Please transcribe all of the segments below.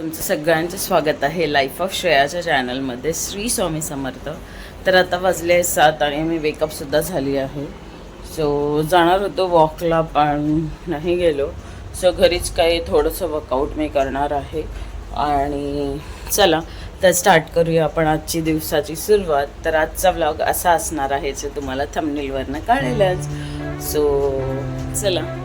तुमचं सगळ्यांचं स्वागत आहे लाईफ ऑफ श्रेयाच्या चॅनलमध्ये श्री स्वामी समर्थ. तर आता वाजले सात आणि मी वेकअपसुद्धा झाली आहे. सो जाणार होतो वॉकला पण नाही गेलो. सो घरीच काही थोडंसं वर्कआउट मी करणार आहे. आणि चला तर स्टार्ट करूया आपण आजची दिवसाची सुरुवात. तर आजचा व्लॉग असा असणार आहे जे तुम्हाला थंबनेलवरनं कळेलच सो चला.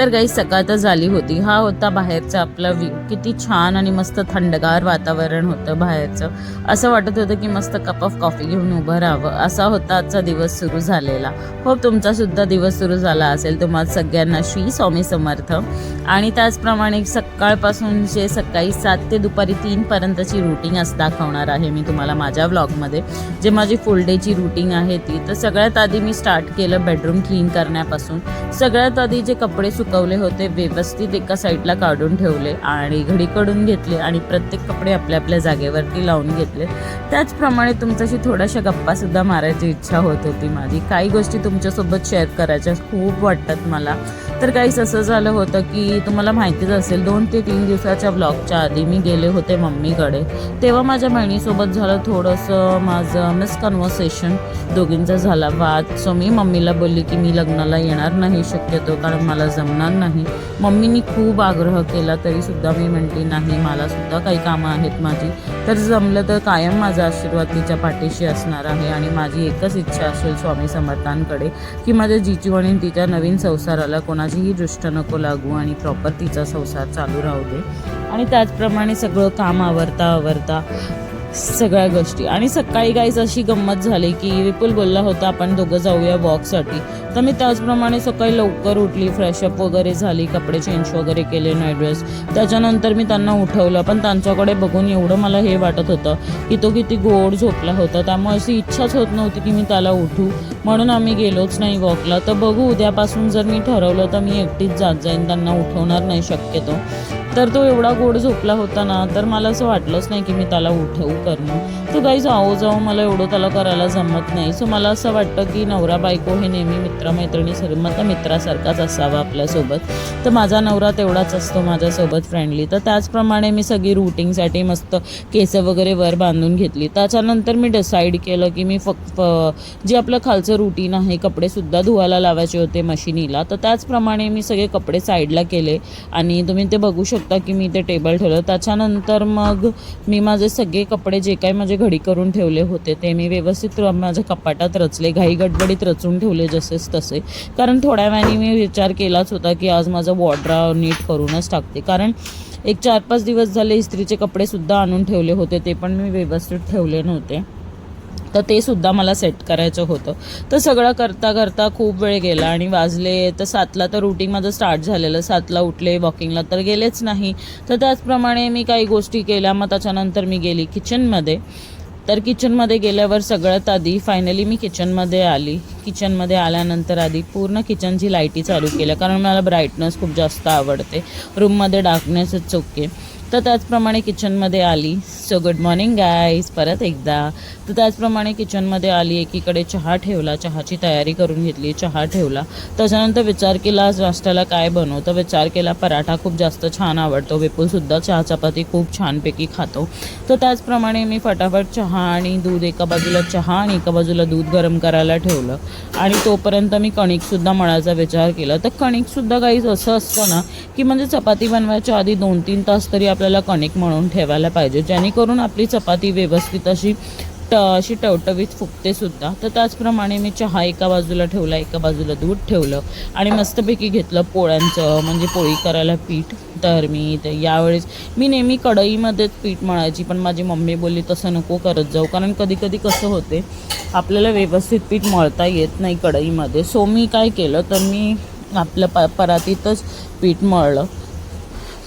तर काही सकाळ तर झाली होती. हा होता बाहेरचा आपला व्ह्यू किती छान आणि मस्त थंडगार वातावरण होतं बाहेरचं. असं वाटत होतं की मस्त कप ऑफ कॉफी घेऊन उभं राहावं. असा होता आजचा दिवस सुरू झालेला. हो तुमचा सुद्धा दिवस सुरू झाला असेल. तुम्हाला सगळ्यांना श्री स्वामी समर्थ. आणि त्याचप्रमाणे सकाळपासून जे सकाळी सात ते दुपारी तीनपर्यंतची रुटीन असं दाखवणार आहे मी तुम्हाला माझ्या व्लॉगमध्ये जे माझी फुल डेची रुटीन आहे ती. तर सगळ्यात आधी मी स्टार्ट केलं बेडरूम क्लीन करण्यापासून. सगळ्यात आधी जे कपडे सुक सुकवले होते व्यवस्थित एका साईडला काढून ठेवले आणि घडीकडून घेतले आणि प्रत्येक कपडे आपल्या आपल्या जागेवरती लावून घेतले. त्याचप्रमाणे तुमच्याशी थोड्याशा गप्पासुद्धा मारायची इच्छा होत होती माझी. काही गोष्टी तुमच्यासोबत शेअर करायच्या खूप वाटतात मला. तर काहीच असं झालं होतं की तुम्हाला माहितीच असेल दोन ते तीन दिवसाच्या ब्लॉगच्या आधी मी गेले होते मम्मीकडे. तेव्हा माझ्या बहिणीसोबत झालं थोडंसं माझं मिसकन्व्हर्सेशन दोघींचा झाला वाद. सो मी मम्मीला बोलली की मी लग्नाला येणार नाही शक्यतो कारण मला जमणार नाही. मम्मीनी खूप आग्रह केला तरीसुद्धा मी म्हटली नाही मला सुद्धा काही कामं आहेत माझी. तर जमलं तर कायम माझा आशीर्वाद तिच्या पाठीशी असणार आहे आणि माझी एकच इच्छा असेल स्वामी समर्थांकडे की माझ्या जिजू आणि तिच्या नवीन संसाराला कोणाचीही दृष्ट नको लागू आणि प्रॉपर तिचा संसार चालू राहू दे. आणि त्याचप्रमाणे सगळं काम आवरता आवरता सगळ्या गोष्टी. आणि सकाळी गाईज अशी गंमत झाली की विपुल बोलला होता आपण दोघं जाऊया वॉकसाठी. तर मी त्याचप्रमाणे सकाळी लवकर उठली फ्रेशअप वगैरे झाली कपडे चेंज वगैरे केले नाईट ड्रेस त्याच्यानंतर मी त्यांना उठवलं पण त्यांच्याकडे बघून एवढं मला हे वाटत होतं की तो किती गोड झोपला होता. त्यामुळे अशी इच्छाच होत नव्हती की मी त्याला उठू. म्हणून आम्ही गेलोच नाही वॉकला. तर बघू उद्यापासून जर मी ठरवलं तर मी एकटीच जात जाईन. त्यांना उठवणार नाही शक्यतो. तर तो एवढा गोड झोपला होता ना तर मला असं वाटलंच नाही की मी त्याला उठवू करणं. तो काही जाऊ जाऊ मला एवढं त्याला करायला जमत नाही. सो मला असं वाटतं की नवरा बायको हे नेहमी मित्रमैत्रिणी सर्व मग मित्रासारखाच असावा आपल्यासोबत. तर माझा नवरा तेवढाच असतो माझ्यासोबत फ्रेंडली तर त्याचप्रमाणे मी सगळी रुटिंगसाठी मस्त केस वगैरे वर बांधून घेतली. त्याच्यानंतर मी डिसाईड केलं की मी फक्त जे आपलं खालचं रुटीन आहे कपडेसुद्धा धुवायला लावायचे होते मशिनीला. तर त्याचप्रमाणे मी सगळे कपडे साईडला केले. आणि तुम्ही ते बघू शकता की मी ते टेबल ठेवलं. त्याच्यानंतर मग मी माझे सगळे कपडे जे काही माझे घडी करून ठेवले होते ते मी व्यवस्थित माझ्या कपाटात रचले घाई गडबडीत रचून ठेवले जसेच तसे. कारण थोड्या वेळाने मी विचार केलाच होता की आज माझा वॉड्रा नीट करूनच टाकते. कारण एक चार पाच दिवस झाले इस्त्रीचे कपडेसुद्धा आणून ठेवले होते ते पण मी व्यवस्थित ठेवले नव्हते. तर ते सुद्धा मला सेट करायचं होतं. तर सगळं करता करता खूप वेळ गेला आणि वाजले तर सातला तर रुटीन माझं स्टार्ट झालेलं. सातला उठले वॉकिंगला तर गेलेच नाही. तर त्याचप्रमाणे मी काही गोष्टी केल्या. मग त्याच्यानंतर मी गेली किचनमध्ये तर किचनमध्ये गेल्यावर सगळ्यात आधी फायनली मी किचनमध्ये आली. किचनमध्ये आल्यानंतर आधी पूर्ण किचनची लाईटी चालू केल्या. कारण मला ब्राईटनेस खूप जास्त आवडते. रूममध्ये डार्कनेसच चुके तर त्याचप्रमाणे किचनमध्ये आली. सो गुड मॉर्निंग गायज परत एकदा. तर त्याचप्रमाणे किचनमध्ये आली. एकीकडे चहा ठेवला. चहाची तयारी करून घेतली. चहा ठेवला. त्याच्यानंतर विचार केला आज नाश्त्याला काय बनवू? तर विचार केला पराठा खूप जास्त छान आवडतो. विपुलसुद्धा चहा चपाती खूप छानपैकी खातो. तर त्याचप्रमाणे मी फटाफट चहा आणि दूध एका बाजूला चहा आणि एका बाजूला दूध गरम करायला ठेवलं. आणि तोपर्यंत मी कणिकसुद्धा मळायचा विचार केला. तर कणिकसुद्धा काहीच असं असतं ना की म्हणजे चपाती बनवायच्या आधी दोन तीन तास तरी आपल्याला कणिक मळून ठेवायला पाहिजे. जेणेकरून आपली चपाती व्यवस्थित अशी ट अशी टवटवीत फुगते सुद्धा. तर त्याचप्रमाणे मी चहा एका बाजूला ठेवला एका बाजूला दूध ठेवलं आणि मस्तपैकी घेतलं पोळ्यांचं म्हणजे पोळी करायला पीठ. तर मी ते यावेळेस मी नेहमी कढईमध्येच पीठ मळायची पण माझी मम्मी बोलली तसं नको करत जाऊ. कारण कधी कधी कसं होते आपल्याला व्यवस्थित पीठ मळता येत नाही कढईमध्ये. सो मी काय केलं तर मी आपलं प परातीतच पीठ मळलं.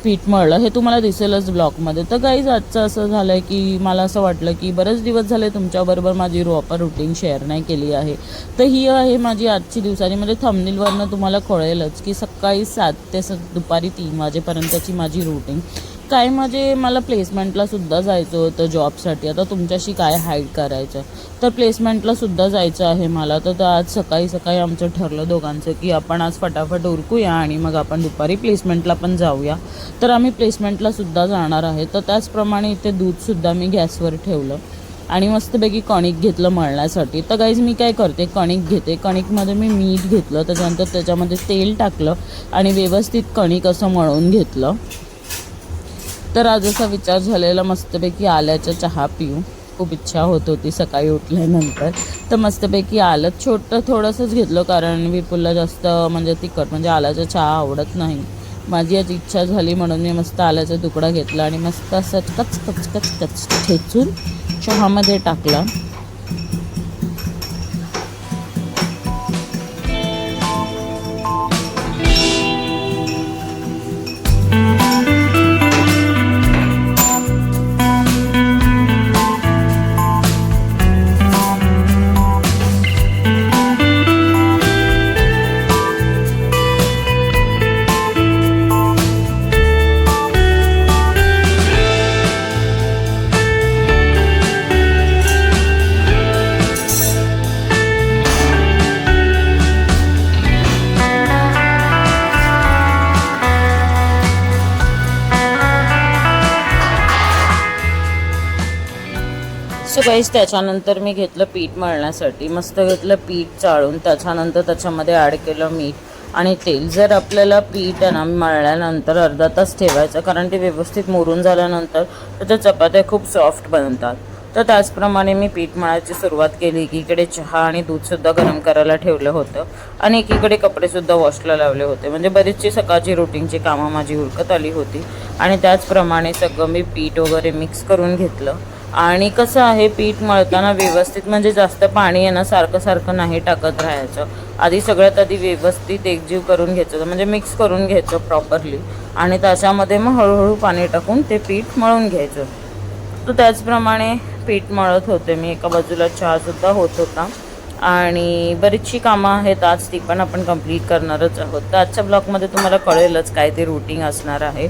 पीठ मळलं हे तुम्हाला दिसेलच ब्लॉगमध्ये तर काहीच आजचं असं झालं आहे की मला असं वाटलं की बरेच दिवस झाले तुमच्याबरोबर माझी प्रॉपर रुटीन शेअर नाही केली आहे. तर ही आहे माझी आजची दिवसाची म्हणजे थंबनेलवरनं तुम्हाला कळेलच की सकाळी सात ते स दुपारी तीन वाजेपर्यंतची माझी रुटीन काय म्हणजे मला प्लेसमेंटला सुद्धा जायचं होतं जॉबसाठी आता तुमच्याशी काय हाईड करायचं? तर प्लेसमेंटला सुद्धा जायचं आहे मला. तर आज सकाळी सकाळी आमचं ठरलं दोघांचं की आपण आज फटाफट उरकूया आणि मग आपण दुपारी प्लेसमेंटला पण जाऊया. तर आम्ही प्लेसमेंटला सुद्धा जाणार आहे. तर त्याचप्रमाणे इथे दूधसुद्धा मी गॅसवर ठेवलं. आणि मस्तपैकी कणिक घेतलं मळण्यासाठी. तर गाईज मी काय करते? कणिक घेते. कणिकमध्ये मी मीठ घेतलं. त्याच्यानंतर त्याच्यामध्ये तेल टाकलं आणि व्यवस्थित कणिक असं मळून घेतलं. तर आज असा विचार झालेला मस्तपैकी आल्याचा चहा पिऊ खूप इच्छा होत होती सकाळी उठल्यानंतर. तर मस्तपैकी आलं. छोटं थोडंसंच घेतलं कारण विपुलला जास्त म्हणजे तिखट म्हणजे आल्याचा चहा आवडत नाही. माझी आज इच्छा झाली म्हणून मी मस्त आल्याचा तुकडा घेतला आणि मस्त असं कच कच कच कच ठेचून चहामध्ये टाकला. सो त्याच्यानंतर मी घेतलं पीठ मळण्यासाठी. मस्त घेतलं पीठ चाळून त्याच्यानंतर त्याच्यामध्ये ॲड केलं मीठ आणि तेल. जर आपल्याला पीठ आहे ना मळल्यानंतर अर्धा तास ठेवायचं कारण ते व्यवस्थित मुरून झाल्यानंतर त्याच्या चपात्या खूप सॉफ्ट बनतात. तर त्याचप्रमाणे मी पीठ मळायची सुरुवात केली. एकीकडे चहा आणि दूधसुद्धा गरम करायला ठेवलं होतं आणि एकीकडे कपडेसुद्धा वॉशला लावले होते. म्हणजे बरीचशी सकाळची रुटीनची कामं माझी उरकत आली होती आणि त्याचप्रमाणे सगळं मी पीठ वगैरे मिक्स करून घेतलं. आणि कसं आहे पीठ मळताना व्यवस्थित म्हणजे जास्त पाणी आहे ना सारखं सारखं नाही टाकत राहायचं. आधी सगळ्यात आधी व्यवस्थित एकजीव करून घ्यायचं म्हणजे मिक्स करून घ्यायचं प्रॉपरली आणि त्याच्यामध्ये मग हळूहळू पाणी टाकून ते पीठ मळून घ्यायचं. तर त्याचप्रमाणे पीठ मळत होते मी एका बाजूला चहासुद्धा होत होता. आणि बरीचशी कामं आहेत आज ती पण आपण कंप्लीट करणारच आहोत. तर आजच्या ब्लॉगमध्ये तुम्हाला कळेलच काय ते रुटीन असणार आहे.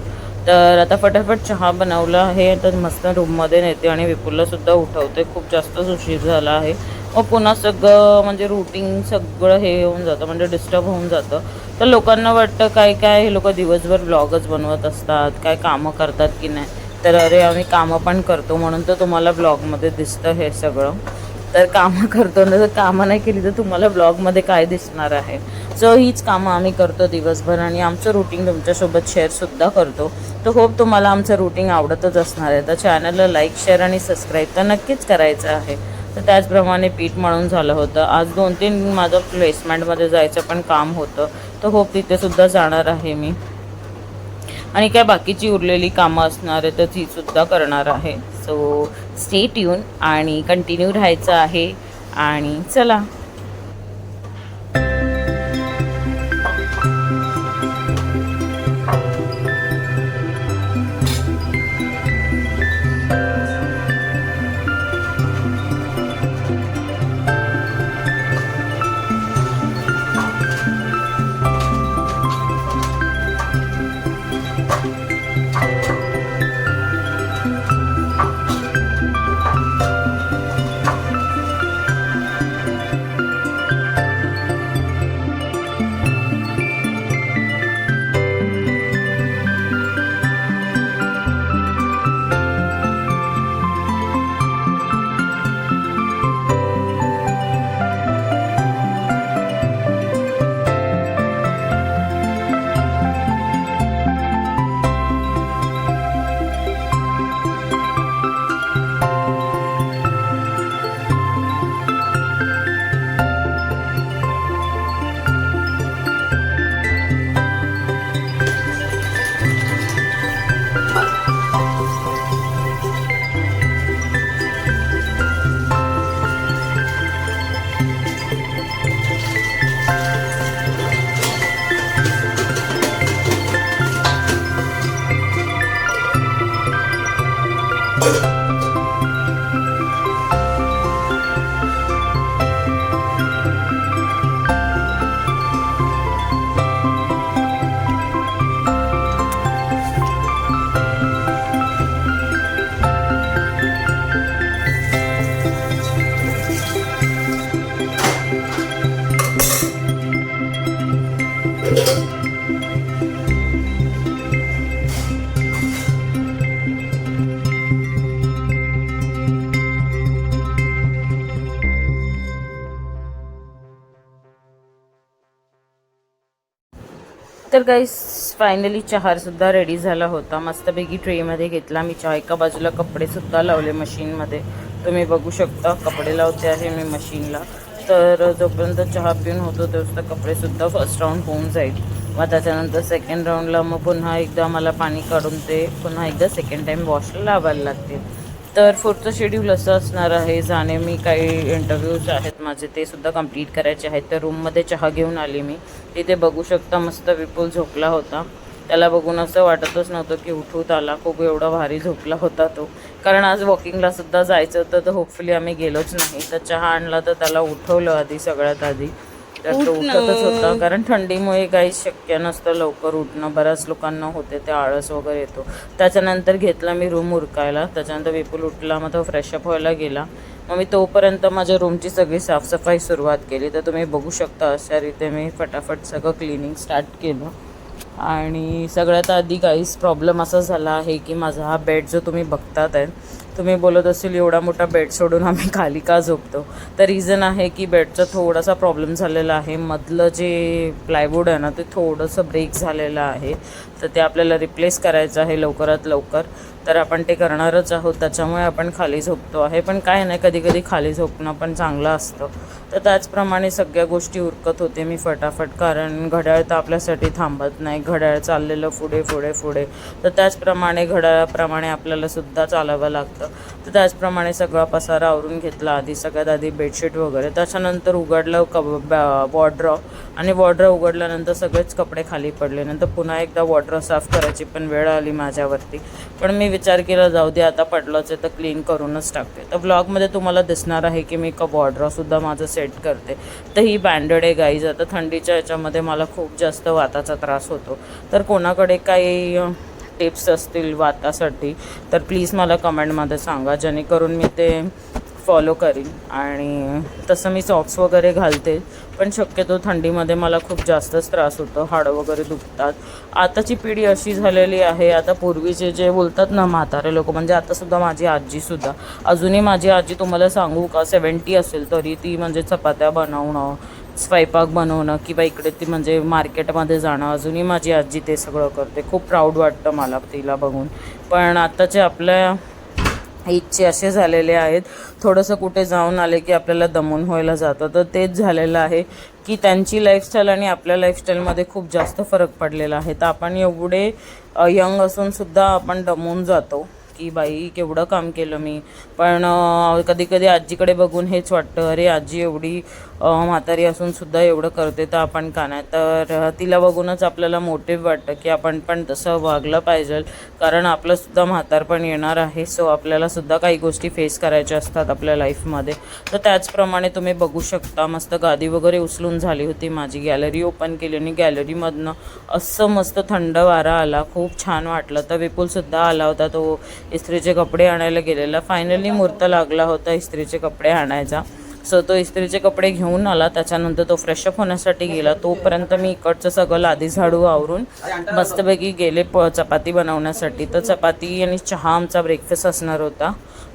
तर आता फटाफट चहा बनवला आहे. तर मस्त रूममध्ये नेते आणि विपुललासुद्धा उठवते. खूप जास्तच उशीर झाला आहे. मग पुन्हा सगळं म्हणजे रुटीन सगळं हे होऊन जातं म्हणजे डिस्टर्ब होऊन जातं. तर लोकांना वाटतं काय काय हे लोक दिवसभर ब्लॉगच बनवत असतात काय कामं करतात की नाही? तर अरे आम्ही कामं पण करतो म्हणून तर तुम्हाला ब्लॉगमध्ये दिसतं हे सगळं. तर कामं करतो. ना जर कामं नाही केली तर तुम्हाला ब्लॉगमध्ये काय दिसणार आहे? सो हीच कामं आम्ही करतो दिवसभर आणि आमचं रुटीन तुमच्यासोबत शेअरसुद्धा करतो. तर होप तुम्हाला आमचं रुटीन आवडतच असणार आहे. तर चॅनलला लाईक शेअर आणि सबस्क्राईब तर नक्कीच करायचं आहे. तर त्याचप्रमाणे पीठ मळून झालं होतं. आज दोन तीन माझं प्लेसमेंटमध्ये जायचं पण काम होतं. तर होप तिथेसुद्धा जाणार आहे मी. आणि काय बाकीची उरलेली कामं असणार आहे तर ती सुद्धा करणार आहे. सो स्टे ट्यून आणि कंटिन्यू राहायचं आहे. आणि चला. तर काही फायनली चहारसुद्धा रेडी झाला होता. मस्तपैकी ट्रेमध्ये घेतला मी चहा. एका बाजूला कपडेसुद्धा लावले मशीनमध्ये तुम्ही बघू शकता कपडे लावते आहे मी मशीनला तर जोपर्यंत चहा पिऊन होतो तोपर्यंत कपडेसुद्धा फर्स्ट राऊंड होऊन जाईल. मग त्याच्यानंतर सेकंड राऊंडला मग पुन्हा एकदा मला पाणी काढून ते पुन्हा एकदा सेकंड टाईम वॉशला लावायला लागतील. तर पुढचं शेड्यूल असं असणार आहे. जाणे मी काही इंटरव्ह्यूज आहेत माझे ते सुद्धा कंप्लीट करायचे आहेत. तर रूममध्ये चहा घेऊन आली मी. तिथे बघू शकता मस्त विपुल झोपला होता. त्याला बघून असं वाटतच नव्हतं की उठूत आला. खूप एवढा भारी झोपला होता तो. कारण आज वॉकिंगला सुद्धा जायचं होतं तर होपफुली आम्ही गेलोच नाही. तर चहा आणला तर त्याला उठवलं आधी सगळ्यात आधी. तर तो उठतच होता. कारण थंडीमुळे काही शक्य नसतं लवकर उठणं. बऱ्याच लोकांना होते ते आळस वगैरे येतो. त्याच्यानंतर घेतला मी रूम उरकायला. त्याच्यानंतर विपुल उठला मग तो फ्रेशअप व्हायला गेला. मग मी तोपर्यंत माझ्या रूमची सगळी साफसफाई सुरुवात केली. तर तुम्ही बघू शकता अशा रीते मी फटाफट सगळं क्लिनिंग स्टार्ट केलं. आणि सगळ्यात आधी काहीच प्रॉब्लेम असा झाला आहे की माझा हा बेड जो तुम्ही बघतात आहे तुम्ही बोलत असेल एवढा मोठा बेड सोडून आम्ही खाली का झोपतो? तर रिझन आहे की बेडचा थोडासा प्रॉब्लेम झालेला आहे. मधलं जे प्लायवूड आहे ना ते थोडंसं ब्रेक झालेलं आहे. तर ते आपल्याला रिप्लेस करायचं आहे लवकरात लवकर. तर आपण ते करणारच आहोत त्याच्यामुळे आपण खाली झोपतो आहे. पण काय नाही कधी कधी खाली झोपणं पण चांगलं असतं. तर त्याचप्रमाणे सगळ्या गोष्टी उरकत होते मी फटाफट कारण घड्याळ तर आपल्यासाठी थांबत नाही. घड्याळ चाललेलं पुढे पुढे पुढे. तर त्याचप्रमाणे घड्याळाप्रमाणे आपल्याला सुद्धा चालावं लागतं. तर त्याचप्रमाणे सगळा पसारा आवरून घेतला आधी सगळ्यात आधी बेडशीट वगैरे. त्याच्यानंतर उघडलं क वॉर्ड्रॉ आणि वॉर्ड्रॉ उघडल्यानंतर सगळेच कपडे खाली पडले. नंतर पुन्हा एकदा वॉर्ड्रॉ साफ करायची पण वेळ आली माझ्यावरती. पण मी विचार केला जाऊ दे आता पडलंच आहे तर क्लीन करूनच टाकते. तर ब्लॉगमध्ये तुम्हाला दिसणार आहे की मी का वॉर्ड्रॉसुद्धा माझं सेट करते. तर ही बँडेड आहे गाईज आता थंडीच्या याच्यामध्ये मला खूप जास्त वाताचा त्रास होतो. तर कोणाकडे काही टिप्स असतील वातासाठी तर प्लीज मला कमेंटमध्ये सांगा. जेणेकरून मी ते फॉलो करीन आणि तसं मी सॉक्स वगैरे घालते पण शक्यतो थंडीमध्ये मला खूप जास्तच त्रास होतो हाडं वगैरे दुखतात. आताची पिढी अशी झालेली आहे आता पूर्वीचे जे बोलतात ना म्हातारे लोक म्हणजे आतासुद्धा माझी आजीसुद्धा अजूनही माझी आजी तुम्हाला सांगू का सेवन्टी असेल तरी ती म्हणजे चपात्या बनवणं स्वयंपाक बनवणं किंवा इकडे ती म्हणजे मार्केटमध्ये जाणं अजूनही माझी आजी ते सगळं करते. खूप प्राऊड वाटतं मला तिला बघून. पण आत्ताचे आपल्या इच्छे असे झालेले आहेत. थोडंसं कुठे जाऊन आले की आपल्याला दमून व्हायला जातं. तर तेच झालेलं आहे की त्यांची लाईफस्टाईल आणि आपल्या लाईफस्टाईलमध्ये खूप जास्त फरक पडलेला आहे. तर आपण एवढे यंग असूनसुद्धा आपण दमून जातो की बाई केवढं काम केलं मी. पण कधी कधी आजीकडे बघून हेच वाटतं अरे आजी एवढी म्हातारी असून सुद्धा एवढं करते तर आपण का नाही. तर तिला बघूनच आपल्याला मोटिव्ह वाटतं की आपण पण तसं वागलं पाहिजे. कारण आपलंसुद्धा म्हातारपण येणार आहे. सो आपल्यालासुद्धा काही गोष्टी फेस करायच्या असतात आपल्या लाईफमध्ये तर त्याचप्रमाणे तुम्ही बघू शकता मस्त गादी वगैरे उचलून झाली होती माझी. गॅलरी ओपन केली आणि गॅलरीमधनं असं मस्त थंड वारा आला. खूप छान वाटलं. तर विपुलसुद्धा आला होता. तो इस्त्रीचे कपडे आणायला गेलेला. फायनली मुहूर्त लागला होता इस्त्रीचे कपडे आणायचा. सो तो इस्त्रीचे कपडे घेऊन आला. त्याच्यानंतर तो फ्रेशअप होण्यासाठी गेला. तोपर्यंत मी इकडचं सगळं लादी झाडू आवरून मस्तपैकी गेले प चपाती बनवण्यासाठी. तर चपाती आणि चहा आमचा ब्रेकफास्ट असणार होता.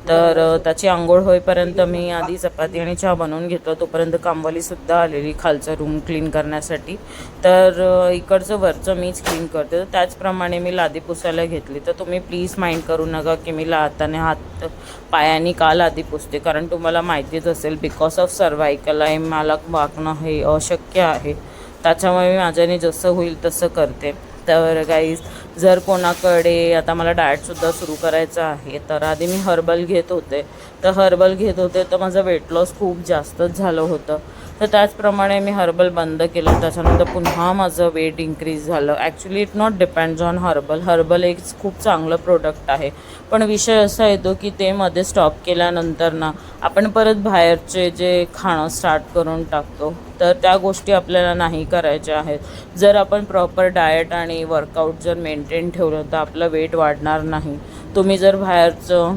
तर त्याची आंघोळ होईपर्यंत मी आधी चपाती आणि चहा बनवून घेतलं तोपर्यंत कामवालीसुद्धा आलेली खालचं रूम क्लीन करण्यासाठी. तर इकडचं वरचं मीच क्लीन करते. तर त्याचप्रमाणे मी लादी पुसायला घेतली. तर तुम्ही प्लीज माइंड करू नका की मी हाताने हात पायाने का लादी पुसते. कारण तुम्हाला माहितीच असेल बिकॉज ऑफ सर्वायकल आहे मला वागणं हे अशक्य आहे. त्याच्यामुळे मी माझ्याने जसं होईल तसं करते. तर गाईज जर कोणाकडे आता मला डाएटसुद्धा सुरू करायचं आहे तर आधी मी हर्बल घेत होते. तर हर्बल घेत होते तर माझं वेट लॉस खूप जास्तच झालं होतं. तर त्याचप्रमाणे मी हर्बल बंद केलं त्याच्यानंतर पुन्हा माझं वेट इन्क्रीज झालं. Actually it not depends on herbal herbal एक खूप चांगलं प्रोडक्ट आहे. पण विषय असा येतो की ते मध्ये स्टॉप केल्यानंतर ना आपण परत बाहेरचे जे खाणं स्टार्ट करून टाकतो तर त्या गोष्टी आपल्याला नाही करायच्या आहेत. जर आपण प्रॉपर डाएट आणि वर्कआउट जर मेंटेन ठेवलं तर आपलं वेट वाढणार नाही. तुम्ही जर बाहेरचं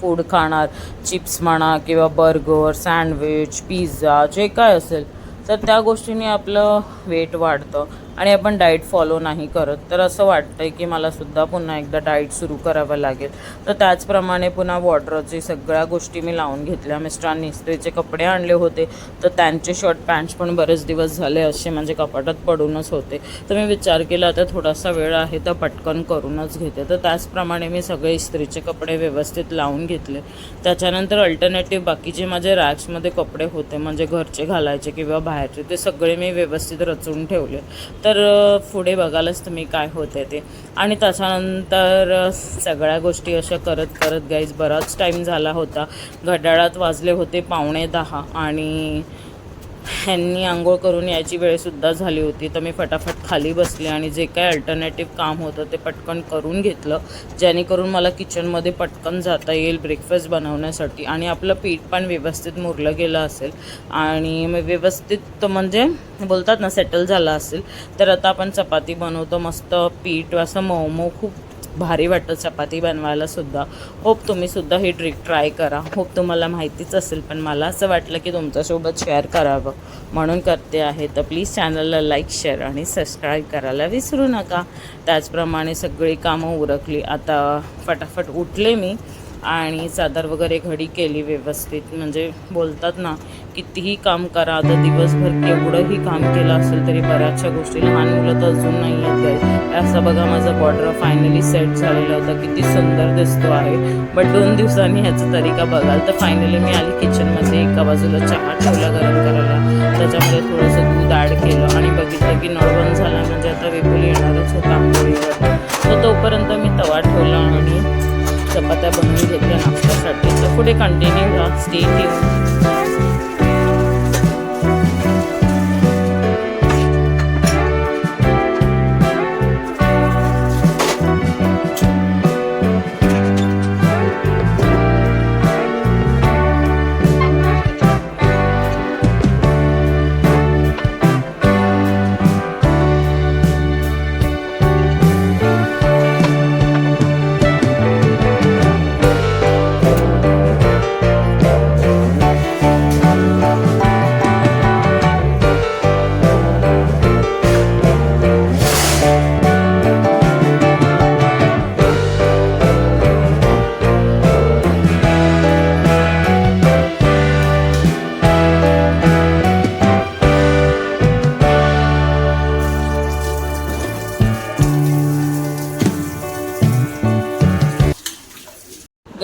फूड खाणार चिप्स म्हणा किंवा बर्गर सँडविच पिझ्झा जे काय असेल तर त्या गोष्टीने आपलं वेट वाढतं. आणि आपण डाएट फॉलो नाही करत. तर असं वाटतं आहे की मला सुद्धा पुन्हा एकदा डाएट सुरू करावं लागेल. तर त्याचप्रमाणे पुन्हा वॉटरची सगळ्या गोष्टी मी लावून घेतल्या. मिस्टरांनी इस्त्रीचे कपडे आणले होते. तर त्यांचे शर्ट पॅन्ट्स पण बरेच दिवस झाले असे म्हणजे कपाटात पडूनच होते. तर मी विचार केला आता थोडासा वेळ आहे तर पटकन करूनच घेते. तर त्याचप्रमाणे मी सगळे इस्त्रीचे कपडे व्यवस्थित लावून घेतले. त्याच्यानंतर अल्टरनेटिव्ह बाकीचे माझे रॅक्समध्ये कपडे होते म्हणजे घरचे घालायचे किंवा बाहेरचे ते सगळे मी व्यवस्थित रचून ठेवले. तर तर पुढे बघालच तुम्ही काय होते ते. आणि त्याच्यानंतर सगळ्या गोष्टी अशा करत करत गाईज बराच टाईम झाला होता. घड्याळात वाजले होते पावणे दहा आणि ह्यांनी आंघोळ करून यायची वेळसुद्धा झाली होती. तर मी फटाफट खाली बसले आणि जे काय अल्टरनेटिव्ह काम होतं ते पटकन करून घेतलं. जेणेकरून मला किचनमध्ये पटकन जाता येईल ब्रेकफास्ट बनवण्यासाठी. आणि आपलं पीठ पण व्यवस्थित मुरलं गेलं असेल. आणि मग व्यवस्थित म्हणजे बोलतात ना सेटल झालं असेल. तर आता आपण चपाती बनवतो. मस्त पीठ असं मऊ मऊ खूप भारी वाटतं चपाती बनवायला सुद्धा. होप तुम्ही सुद्धा ही ट्रिक ट्राय करा. होप तुम्हाला माहितीच असेल पण मला असं वाटलं की तुमच्यासोबत शेअर करावं. म्हणून करते आहे. तर प्लीज चॅनलला लाईक शेअर आणि सबस्क्राईब करायला विसरू नका. त्याचप्रमाणे सगळी कामं उरकली. आता फटाफट उठले मी. आणि चादर वगैरे घडी केली व्यवस्थित. म्हणजे बोलतात ना कितीही काम करा आता दिवसभर केवढंही काम केलं असेल तरी बऱ्याचशा गोष्टी लहान मुलं तर अजून नाही येत आहे असं बघा माझा बॉर्डर फायनली सेट झालेला होता. किती सुंदर दिसतो आहे. बट दोन दिवसांनी ह्याचा तरीका बघाल? तर फायनली मी आली किचनमध्ये एका बाजूला चहा ठेवला गरम करायला. त्याच्यामध्ये थोडंसं दूध ॲड केलं आणि बघितलं की नळवण झाला. म्हणजे आता विपुल येणारच होता आंघोळीवर तर तोपर्यंत मी तवा ठेवला आणि चपात्या बनवून घेतल्या नाश्त्यासाठी. तर पुढे कंटिन्यू राहा स्टे ट्यून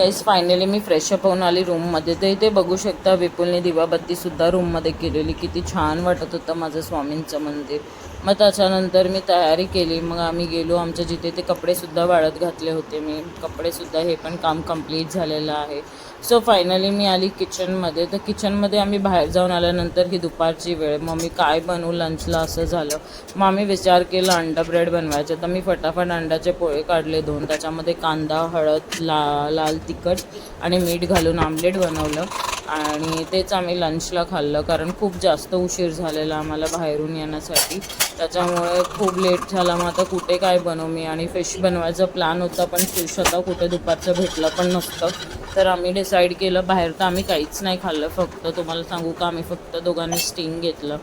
गाईस फायनली मी फ्रेशअप होऊन आली रूममध्ये तर इथे बघू शकता विपुलने दिवाबत्तीसुद्धा रूममध्ये केलेली. किती छान वाटत होतं माझं स्वामींचं मंदिर. मग त्याच्यानंतर मी तयारी केली. मग आम्ही गेलो आमच्या जिथे ते कपडेसुद्धा वाळत घातले होते मी. कपडेसुद्धा हे पण काम कंप्लीट झालेलं आहे. सो फायनली मी आली किचनमध्ये तर किचनमध्ये आम्ही बाहेर जाऊन आल्यानंतर ही दुपारची वेळ. मग मी काय बनवू लंचला असं झालं. मग आम्ही विचार केला अंडा ब्रेड बनवायचा. तर मी फटाफट अंड्याचे पोळे काढले दोन. त्याच्यामध्ये कांदा हळद ला लाल तिखट आणि मीठ घालून आमलेट बनवलं. आणि तेच आम्ही लंचला खाल्लं कारण खूप जास्त उशीर झालेला आम्हाला बाहेरून येण्यासाठी. त्याच्यामुळे खूप लेट झाला. मग आता कुठे काय बनवू मी? आणि फिश बनवायचा प्लॅन होता पण फिश आता कुठे दुपारचं भेटलं पण नसतं. तर आम्ही डिसाईड केलं बाहेर तर आम्ही काहीच नाही खाल्लं. फक्त तुम्हाला सांगू का? आम्ही फक्त दोघांनी स्टिंग घेतलं.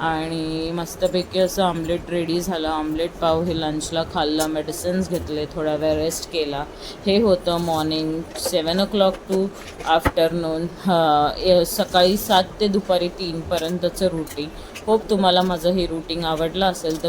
आणि मस्तपैकी असं आमलेट रेडी झालं. आमलेट पाव हे लंचला खाल्लं. मेडिसिन्स घेतले. थोडा वेळ रेस्ट केला. हे होतं morning seven o'clock to afternoon सकाळी सात ते दुपारी तीनपर्यंतचं रुटीन होप तुम्हाला माझं हे रुटीन आवडलं असेल तर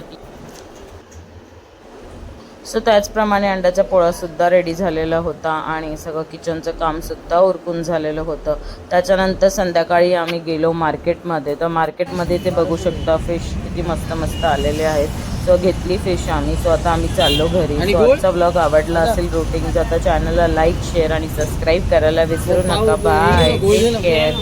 सो त्याचप्रमाणे अंड्याचा पोळासुद्धा रेडी झालेला होता आणि सगळं किचनचं कामसुद्धा उरकून झालेलं होतं. त्याच्यानंतर संध्याकाळी आम्ही गेलो मार्केटमध्ये तर मार्केटमध्ये ते बघू शकता फिश किती मस्त मस्त आलेले आहेत. सो घेतली फिश आम्ही. सो आता आम्ही चाललो घरी. सो आजचा ब्लॉग आवडला असेल रुटीन तर आता चॅनलला लाईक शेअर आणि सबस्क्राईब करायला विसरू नका. Bye take care